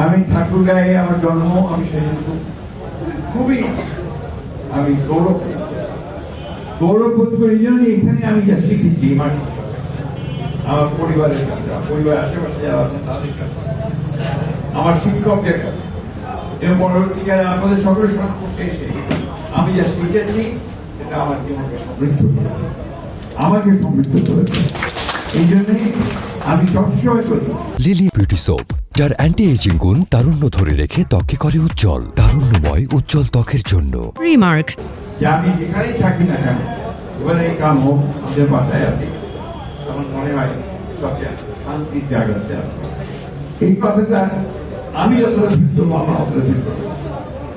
আমি ঠাকুর গায়ে আমার জন্ম, আমি খুব- খুবই আমি গৌরব গৌরব বোধ করি জন্য এখানে আমি যা শিখেছি মাটি আমার পরিবারের কাছে, আমার পরিবারের আশেপাশে যারা আছেন তাদের কাছে। আমার শিক্ষকদের কাছে। এবং পরবর্তীকালে আমাদের সকলের সংস্পর্শে এসে আমি যা শিখেছি, সেটা আমার জীবনকে সমৃদ্ধ করেছে আমাকে সমৃদ্ধ করেছে এই জন্যই আমি সবসময় করি লিলি বিউটি সোপ যার অ্যান্টি এজিং গুণ তারুণ্য ধরে রেখে ত্বকে করে উজ্জ্বল তারুণ্যময় উজ্জ্বল ত্বকের জন্য. যে আমি যেখানেই থাকি না কেন এবারে এই কাম হোক আমাদের বাসায় আছি। তখন মনে হয় শান্তির জায়গাতে আছে। এই কথাটা আমি যতটা আমার অতটা ফিল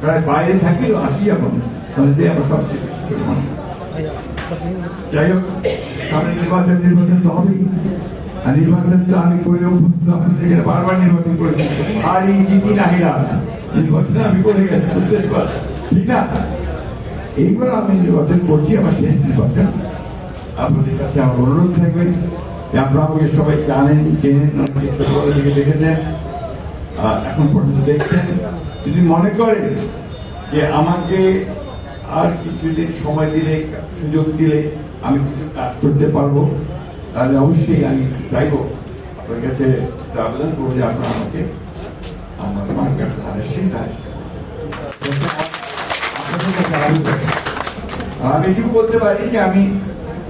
প্রায় বাইরে থাকিও আসি এখন তাহলে আমার সবচেয়ে। যাই হোক সামনে নির্বাচন নির্বাচন তো হবেই। আর নির্বাচন তো আমি করে অভ্যস্ত আপনাদের বারবার নির্বাচন করেছি। আর এই জিতি নাহিরা নির্বাচনে আমি করে গেছি ঠিক না? এইবার আমি নির্বাচন করছি, আমার শেষ নির্বাচন। আপনাদের কাছে আমার অনুরোধ থাকবে যে আপনারা আমাকে সবাই জানেন, চেনেন অনেকে ছোটবেলা থেকে দেখেছেন এখন পর্যন্ত দেখছেন। যদি মনে করেন যে আমাকে আর কিছুদিন সময় দিলে, সুযোগ দিলে আমি কিছু কাজ করতে পারব তাহলে অবশ্যই আমি চাইব আপনার কাছে আবেদন করব যে আপনারা আমাকে, আমার মার্কেট। আর আমি এটুকু বলতে পারি যে আমি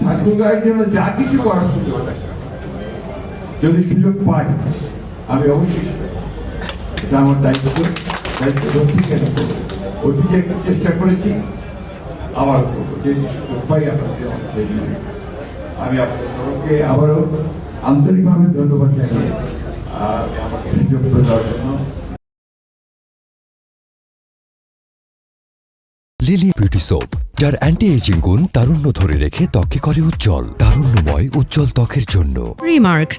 ঠাকুর গায়ের জন্য যা কিছু করার সুযোগ যদি সুযোগ পাই, আমি অবশ্যই এটা আমার দায়িত্ব দায়িত্ব করব অতীতে চেষ্টা করেছি, আবার করব। যদি সুযোগ পাই আপনাদের আমি আপনাদের সবাইকে আবারও আন্তরিকভাবে ধন্যবাদ জানিয়ে আর আমাকে সুযোগ করে দেওয়ার জন্য লিলি বিউটি সোপ যার অ্যান্টি এজিং গুণ তারুণ্য ধরে রেখে ত্বকে করে উজ্জ্বল তারুণ্যময় উজ্জ্বল ত্বকের জন্য Remark.